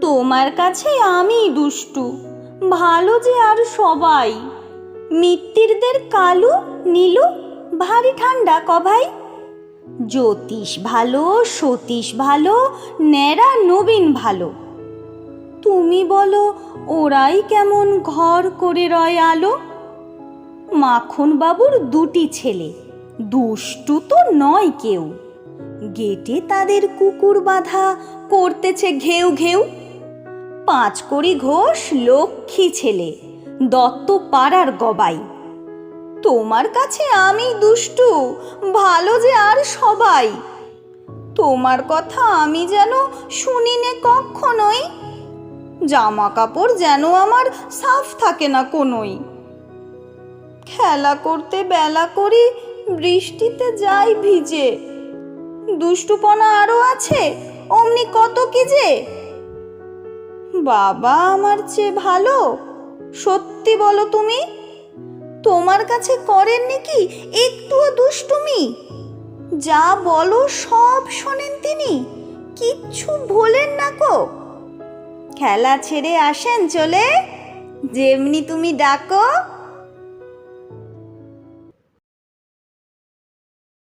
তোমার কাছে আমি দুষ্টু, ভালো যে আর সবাই। মিত্তিরদের কালু, নীলু, ভারী ঠান্ডা কভাই। জ্যোতিষ ভালো, সতীশ ভালো, ন্যাড়া, নবীন ভালো। তুমি বলো, ওরাই কেমন ঘর করে রয় আলো? মাখন বাবুর দুটি ছেলে, দুষ্টু তো নয় কেউ। গেটে তাদের কুকুর বাঁধা করতেছে ঘেউ ঘেউ। পাঁচ কড়ি ঘোষ লক্ষ্মী ছেলে দত্ত পাড়ার গবাই। তোমার কাছে আমি দুষ্টু, ভালো যে আর সবাই। তোমার কথা আমি যেন শুনিনে কখনোই জামা কাপড় যেন আমার সাফ থাকে না কোনোই। খেলা করতে বেলা করি, বৃষ্টিতে যাই ভিজে। দুষ্টুপনা আরও আছে? অমনি কত কি যে? বাবা আমার চেয়ে ভালো। সত্যি বলো তুমি? তোমার কাছে করেননি কি একটুও দুষ্টুমি? যা বলো সব শোনেন তিনি। কিচ্ছু ভোলেন না কো। খেলা ছেড়ে আসেন চলে? যেমনি তুমি ডাকো